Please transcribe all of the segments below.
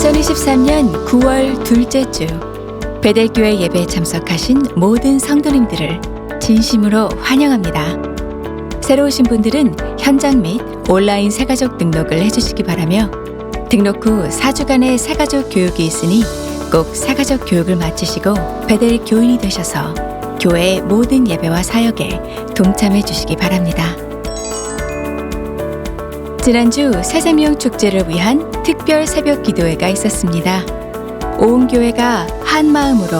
2023년 9월 둘째 주 베델교회 예배에 참석하신 모든 성도님들을 진심으로 환영합니다. 새로 오신 분들은 현장 및 온라인 새가족 등록을 해주시기 바라며 등록 후 4주간의 새가족 교육이 있으니 꼭 새가족 교육을 마치시고 베델 교인이 되셔서 교회의 모든 예배와 사역에 동참해 주시기 바랍니다. 지난주 새생명 축제를 위한 특별 새벽 기도회가 있었습니다. 온 교회가 한 마음으로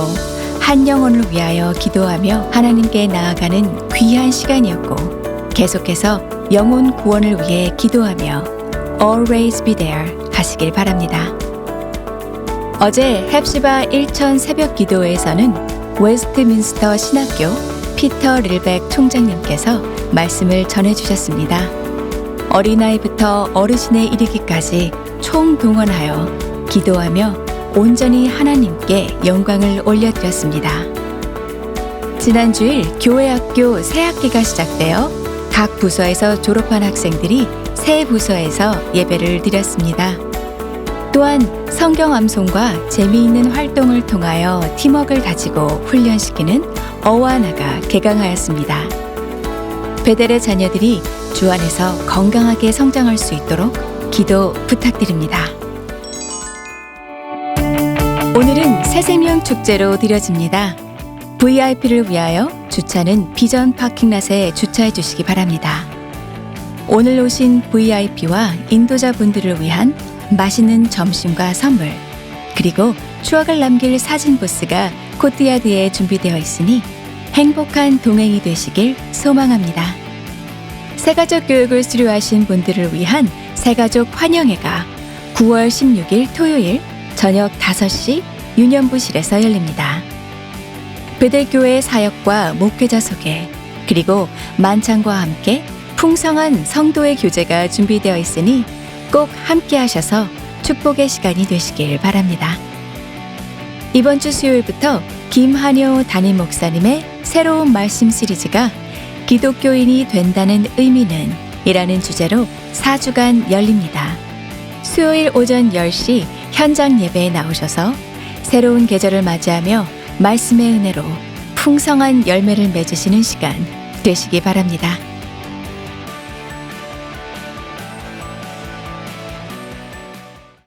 한 영혼을 위하여 기도하며 하나님께 나아가는 귀한 시간이었고 계속해서 영혼 구원을 위해 기도하며 Always be there 하시길 바랍니다. 어제 헵시바 1천 새벽 기도회에서는 웨스트민스터 신학교 피터 릴백 총장님께서 말씀을 전해 주셨습니다. 어린아이부터 어르신에 이르기까지 총동원하여 기도하며 온전히 하나님께 영광을 올려드렸습니다. 지난주일 교회학교 새학기가 시작되어 각 부서에서 졸업한 학생들이 새 부서에서 예배를 드렸습니다. 또한 성경 암송과 재미있는 활동을 통하여 팀워크를 다지고 훈련시키는 어와나가 개강하였습니다. 베델의 자녀들이 주 안에서 건강하게 성장할 수 있도록 기도 부탁드립니다. 오늘은 새생명 축제로 드려집니다. VIP를 위하여 주차는 비전 파킹랏에 주차해 주시기 바랍니다. 오늘 오신 VIP와 인도자분들을 위한 맛있는 점심과 선물, 그리고 추억을 남길 사진 부스가 코트야드에 준비되어 있으니 행복한 동행이 되시길 소망합니다. 새가족 교육을 수료하신 분들을 위한 새가족 환영회가 9월 16일 토요일 저녁 5시 유년부실에서 열립니다. 베델교회 사역과 목회자 소개, 그리고 만찬과 함께 풍성한 성도의 교제가 준비되어 있으니 꼭 함께 하셔서 축복의 시간이 되시길 바랍니다. 이번 주 수요일부터 김한효 담임 목사님의 새로운 말씀 시리즈가 기독교인이 된다는 의미는 이라는 주제로 4주간 열립니다. 수요일 오전 10시 현장 예배에 나오셔서 새로운 계절을 맞이하며 말씀의 은혜로 풍성한 열매를 맺으시는 시간 되시기 바랍니다.